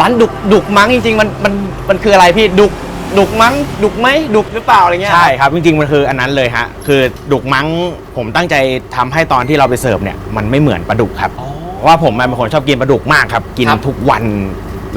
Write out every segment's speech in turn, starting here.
ร้านดุกดุกมั้งจริงๆมันมันมันคืออะไรพี่ดุกดุกมั้งดุกไหมดุกหรือเปล่าอะไรเงี้ยใช่ครับจริงๆมันคืออันนั้นเลยฮะคือดุกมั้งผมตั้งใจทำให้ตอนที่เราไปเสิร์ฟเนี่ยมันไม่เหมือนปลาดุกครับ อ๋อ เพราะว่าผมเป็นคนชอบกินปลาดุกมากครับ กินครับทุกวัน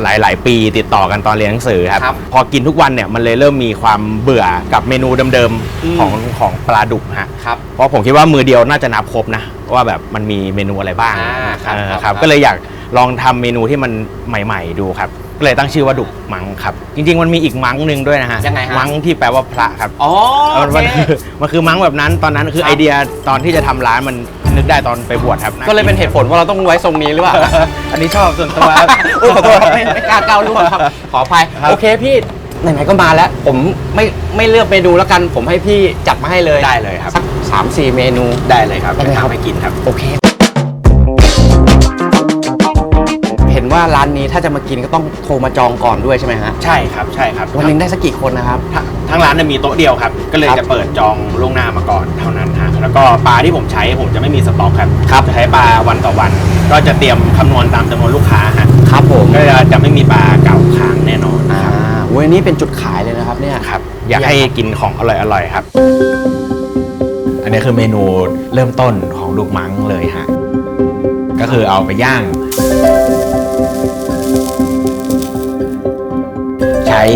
หลาย ๆ ปีติดต่อกันตอนเรียนหนังสือครับ ครับพอกินทุกวันเนี่ยมันเลยเริ่มมีความเบื่อกับเมนูเดิมอืม ๆของของปลาดุกฮะครับ เพราะผมคิดว่ามือเดียวน่าจะนับครบนะ ว่าแบบมันมีเมนูอะไรบ้างอ่าครับเออครับครับครับก็เลยอยาก ลองทำเมนูที่มันใหม่ ๆ ดูครับก็เลยตั้งชื่อว่าดุกมังครับ จริง ๆ มันมีอีกมังหนึ่งด้วยนะฮะยังไงฮะมังที่แปลว่าพระครับอ๋อเออโอมันเคคือมันคือมั้งแบบนั้นตอนนั้นคือครับไอเดียตอนที่จะทำร้านมันนึกได้ตอนไปบวชครับก็เลยเป็นเหตุผลว่าเราต้องไว้ทรงนี้หรือเปล่าอันนี้ชอบส่วนตัวครับโอ้ขอโทษครับไม่ไม่กล้าก้าวล่วงครับ ขออภัยครับโอเคพี่ไหนๆก็มาแล้ว ผมไม่ไม่เลือกเมนูแล้วกัน ผมให้พี่จัดมาให้เลยได้เลยครับสักสามสี่เมนูได้เลยครับได้ไหมครับทำให้กินครับ โอเค ว่าร้านนี้ถ้าจะมากินก็ต้องโทรมาจองก่อนด้วยใช่ไหมฮะใช่ครับใช่ครับวันหนึงได้สักกี่คนนะครับ ทั้งทั้งร้านเนี่ยมีโต๊ะเดียวครับ ก็เลยครับจะเปิดจองล่วงหน้ามาก่อนเท่านั้นฮะแล้วก็ปลาที่ผมใช้ผมจะไม่มีสต็อกครับครับ จะใช้ปลาวันต่อวัน ก็จะเตรียมคำนวณตามจำนวนลูกค้าฮะครับผมก็จะจะไม่มีปลาเก่าค้างแน่นอนอ่าครับเว้ยนี่เป็นจุดขายเลยนะครับเนี่ย ครับอยากให้กินของอร่อยๆครับ อันนี้คือเมนูเริ่มต้นของลูกมังเลยฮะ ก็คือเอาไปย่าง ช้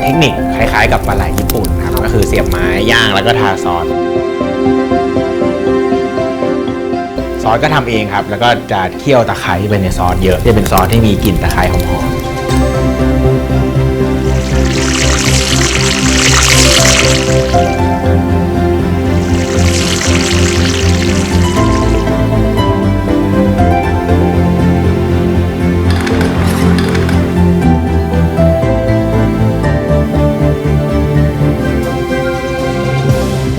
เทคนิคคล้ายๆ กับปลาไหลญี่ปุ่นครับก็คือเสียบไม้ย่างแล้วก็ทาซอสซอสก็ทำเองครับ แล้วก็จะเคี่ยวตะไคร้ไปในซอสเยอะจะเป็นซอสที่มีกลิ่นตะไคร้หอมๆ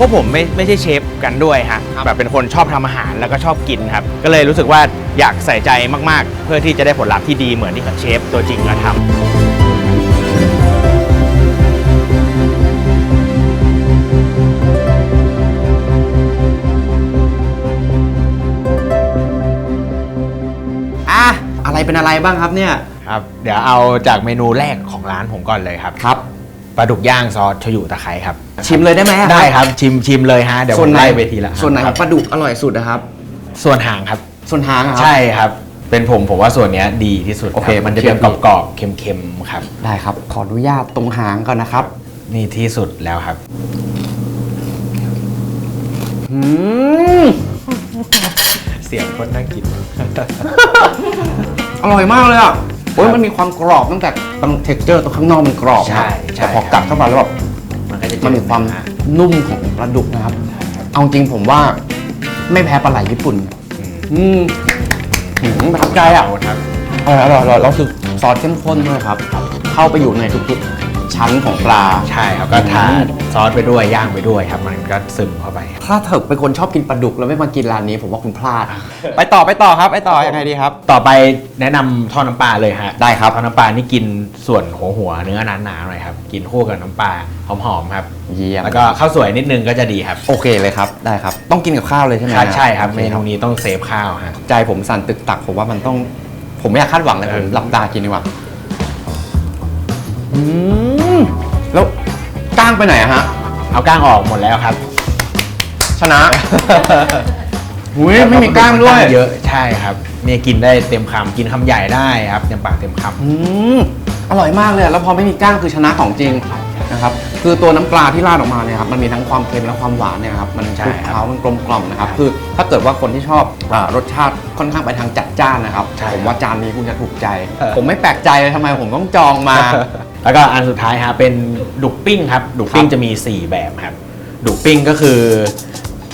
กผมไม่ไม่ใช่เชฟกันด้วยฮะครับ แบบเป็นคนชอบทำอาหารแล้วก็ชอบกินครับ ก็เลยรู้สึกว่าอยากใส่ใจมากๆ เพื่อที่จะได้ผลลัพธ์ที่ดีเหมือนที่เชฟตัวจริงมาทำอะอะไรเป็นอะไรบ้างครับเนี่ยครับ เดี๋ยวเอาจากเมนูแรกของร้านผมก่อนเลยครับ ครับ ปลาดุกย่างซอสโชยุตะไคร้ครับ ชิมเลยได้ไหมอะได้ครับชิมชิมเลยฮะเดี๋ยวผส่วนมไหนไล่ไปทีละส่วนไหนคขรัอบงปลาดุกอร่อยสุดนะครับ ส่วนหางครับ ส่วนหางอะครับ ใช่ครับ เป็นผมผมว่าส่วนเนี้ยดีที่สุดโอเครับมันจะเชื่เป็อนพี่ กรอบๆเค็มๆครับ ได้ครับ ขออนุญาตตรงหางก่อนนะครับนี่ที่สุดแล้วครับ อืมเสียงคนนั่งกิน อร่อยมากเลยอะ โอ้ยมันมีความกรอบตั้งแต่ตรงเท็กเจอร์ตรงข้างนอกมันกรอบนะใช่ใช่แต่พอกัดเข้าไปแล้วแบบมันก็จะมันมีความอะนุ่มของปลาดุกนะครับ เอาจริงผมว่าไม่แพ้ปลาไหลญี่ปุ่น อืมอืมหืมประทับใจอะครับอร่อยอร่อยอร่อยแล้วคือซอสเข้มข้นด้วยครับ เข้าไปอยู่ในทุกๆ ชั้นของปลา ใช่ครับก็ทาอืมซอสไปด้วยย่างไปด้วยครับ มันก็ซึมเข้าไป ถ้าเถอะเป็นคนชอบกินปลาดุกแล้วไม่มากินร้านนี้ผมว่าคุณพลาด ไปต่อไปต่อครับไปต่อยังไงดีครับ ต่อไปแนะนำทอดน้ำปลาเลยฮะได้ครับทอดน้ำปลานี่กินส่วนหัวหัวเนื้อหนาๆหน่อยครับกินคู่กับน้ำปลาหอมๆครับเยี่ยมแล้วก็ข้าวสวยนิดนึงก็จะดีครับโอเคเลยครับได้ครับ ต้องกินกับข้าวเลยใช่ไหมใช่ใช่ครับโอเมนูนี้ต้องเซฟข้าวฮะใจผมสั่นตึกตักผมว่ามันต้อง ผมไม่อยากคาดหวังเลยเอผอมหลับตากินดีกว่าอืม แล้วก้างไปไหนอะฮะ เอาก้างออกหมดแล้วครับชนะหุยไม่มีก้างด้วย เยอะใช่ครับเนี่ยกินได้เต็มคำกินคำใหญ่ได้ครับเต็มปากเต็มคำ อืมอร่อยมากเลยอะแล้วพอไม่มีก้างคือชนะของจริงนะครับ คือตัวน้ำปลาที่ราดออกมาเนี่ยครับมันมีทั้งความเค็มและความหวานเนี่ยครับมันใช่คลุกครับเคล้ามันกลมกล่อมนะครับ คือถ้าเกิดว่าคนที่ชอบอารสชาติค่อนข้างไปทางจัดจ้านนะครับ ใช่ผมว่าจานนี้คุณจะถูกใจเออผมไม่แปลกใจเลยทำไมผมต้องจองมา แล้วก็อันสุดท้ายฮะเป็นดุกปิ้งครับดุกปิ้งครับจะมี 4 แบบครับดุกปิ้งก็คือ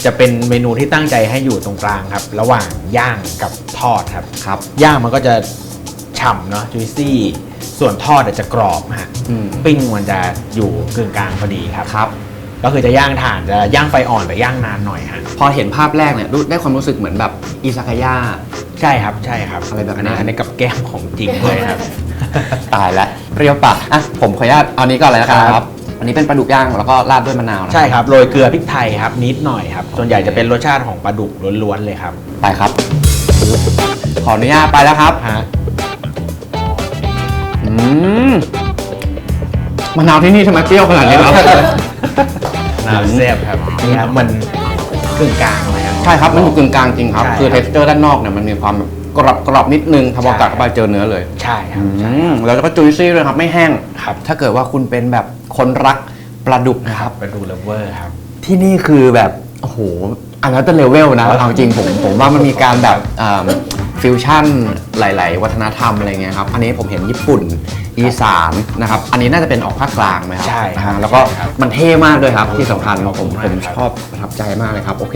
จะเป็นเมนูที่ตั้งใจให้อยู่ตรงกลางครับ ระหว่างย่างกับทอดครับครับ ย่างมันก็จะฉ่ำเนาะจุยซี่ ส่วนทอดอาจจะกรอบฮะอืมปิ้งมันจะอยู่กึ่งกลางพอดีครับครับ ก็คือจะย่างถ่านจะย่างไฟอ่อนแต่ย่างนานหน่อยฮะพอเห็นภาพแรกเนี่ยรู้ได้ความรู้สึกเหมือนแบบอิซากายะ ใช่ครับใช่ครับอะไรแบบนั้น อัอันนี้กับแก้มของจริงเลยครับ ตายแล้วเปรี้ยวปากอะผมขออนุญาตเอานี้ก่อนเลยนะครับ ครับ อันนี้เป็นปลาดุกย่างแล้วก็ราดด้วยมะนาวนะใช่ครับโรยเกลือพริกไทยครับนิดหน่อยครับส่วนใหญ่จะเป็นรสชาติของปลาดุกล้วนๆเลยครับไปครับ ขออนุญาตไปแล้วครับฮะมมะนาวที่นี่ทำไมเปรี้ยวขนาดนี้ครับ น้ำแซ่บครับนี่ครับมันกึ่งกลางเลยครับ ใช่ครับ มันอยู่กึ่งกลางจริงครับ ใช่คือคเทรับสเจอร์ด้านนอกเนี่ยมันมีความแบบกรอบกรอบนิดนึงถ้าพอใช่กัดเข้าไปเจอเนื้อเลยใช่ครับ อืมแล้วก็จุยซี่เลยครับไม่แห้ง ครับ ถ้าเกิดว่าคุณเป็นแบบคนรักปลาดุกนะครับเป็นดูเลเวอร์ครับ ที่นี่คือแบบ โอ้โห อันนั้นเป็นเลเวลนะ เอาจริงผมผมว่ามันมีการแบบฟิวชั่นหลาย ๆ วัฒนธรรมอะไรเงี้ยครับ อันนี้ผมเห็นญี่ปุ่น อีสานนะครับ อันนี้น่าจะเป็นออกภาคกลางไหมครับใช่แล้วก็มันเท่มากด้วยครับ ที่สำคัญผมผมชอบประทับใจมากเลยครับ โอเค